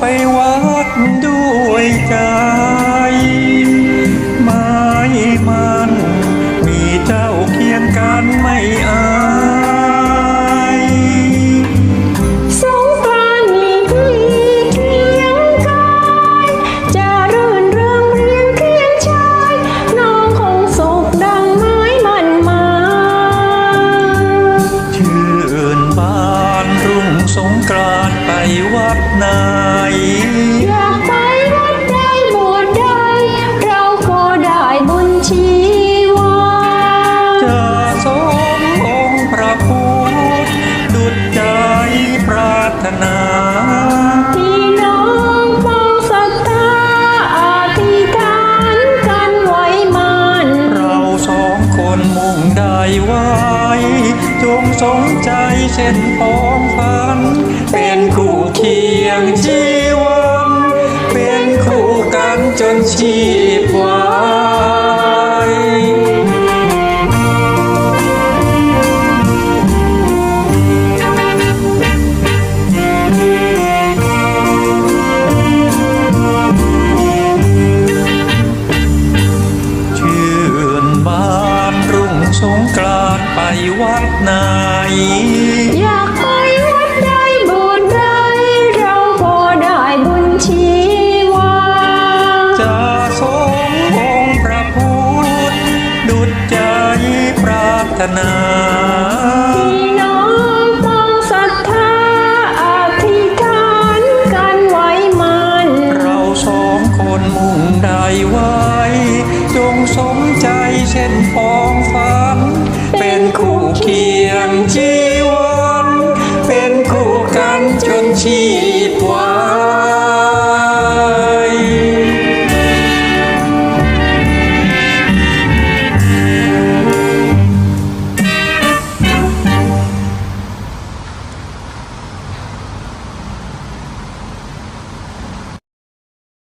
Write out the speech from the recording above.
ไป วัดไหน อยากไปวัดใดบวชใดเราก็ได้บุญชีวาจะสมองค์พระพุทธดุจใจปรารถนาพี่น้องมองศรัทธาอธิษฐานกันไว้มันเราสองคนมุ่งได้ไว้ จงสงใจเช่นพ้องฝัน ชีพวายชื่นบานุ่งสงกรานไปวัดไหน ที่น้องมองศรัทธาอธิษฐานกันไวมัน เราสองคนมุ่งได้ไวจงสมใจเช่นฟองฟ้าเป็นคู่เคียงชีวัเป็นคู่กันจนชี